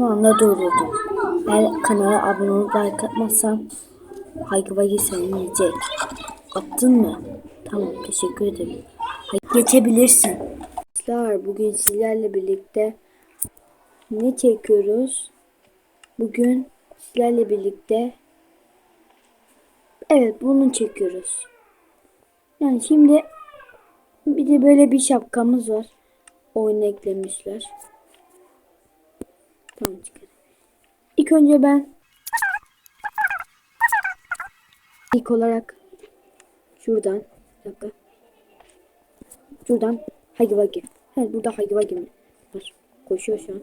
son anda durdurdum. Eğer kanala abone olup like atmazsan Haydi Vagi seni. Attın mı? Tamam teşekkür ederim. Geçebilirsin. Arkadaşlar bugün sizlerle birlikte ne çekiyoruz? Bugün sizlerle birlikte evet bunu çekiyoruz. Yani şimdi bir de böyle bir şapkamız var. Oyuna eklemişler. Tamam çıkar. İlk önce ben ilk olarak şuradan bir dakika. Şuradan Hagi Vagi. Evet burada Hagi Vagi var? Koşuyor şu an.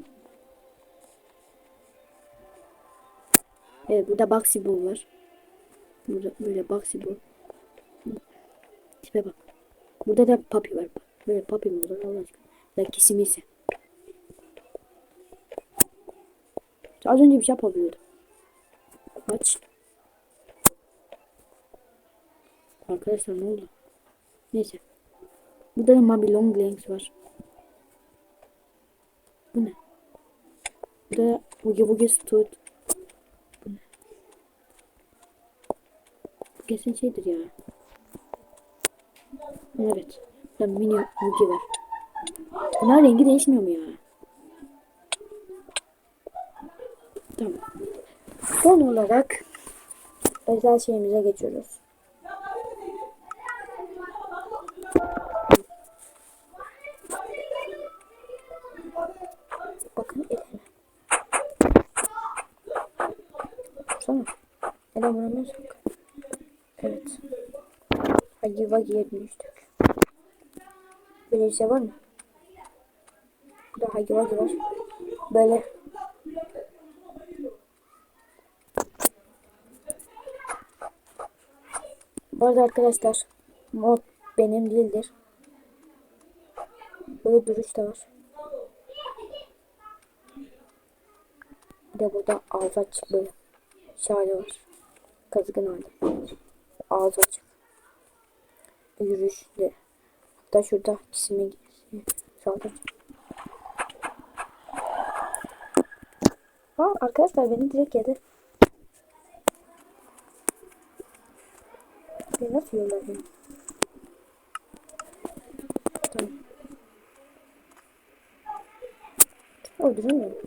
Evet burada Baxi Bull var. Burada böyle Baxi Bull. Tipe bak. Burada da Papi var. Böyle Papi mi olur Allah aşkına. Ya kesimiyse. Az önce bir şey yapabiliyordu. Aç. Arkadaşlar ne oldu? Neyse. Burada da Mabi Long Legs var. Bu ne? Burada da Boogie Boogie Stud. Bu ne? Bu kesin şeydir ya. Evet. Burada mini Boogie var. Bunlar rengi değişmiyor mu ya? Tamam. Son olarak özel şeyimize geçiyoruz. Bakın elime. Dursana. Ele vuramıyorsak. Evet. Hagi Vagi'ye dönüştük. Böyle bir şey var mı? Burada Hagi Vagi var. Böyle Bu arada arkadaşlar mod benim değildir. Böyle duruş da var. Bir de burada ağzı açık böyle şale var. Kazgın halde. Ağzı açık. Yürüyüşle. Hatta şurada ismi şaldır. Aa, arkadaşlar beni direkt yedi. Beni nasıl beni? Tamam. Öldüremiyorum.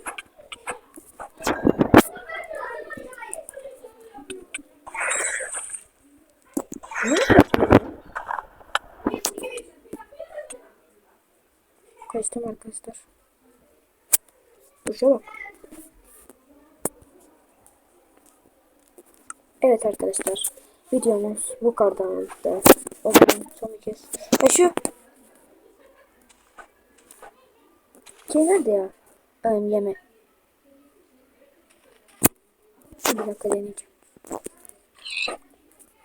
Ne? Kaçtım arkadaşlar. Duşa bak. Evet arkadaşlar. Videomuz bu kadardı. O zaman son bir kez. Ya şu. Şey nerede ya? Ön yeme. Bir dakika deneyeceğim.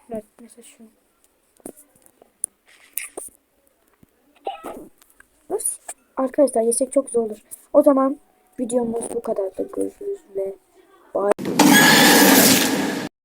Evet mesela şu. Nasıl? Arkadaşlar yesek çok zor olur. O zaman videomuz bu kadardı. Görüşürüz ve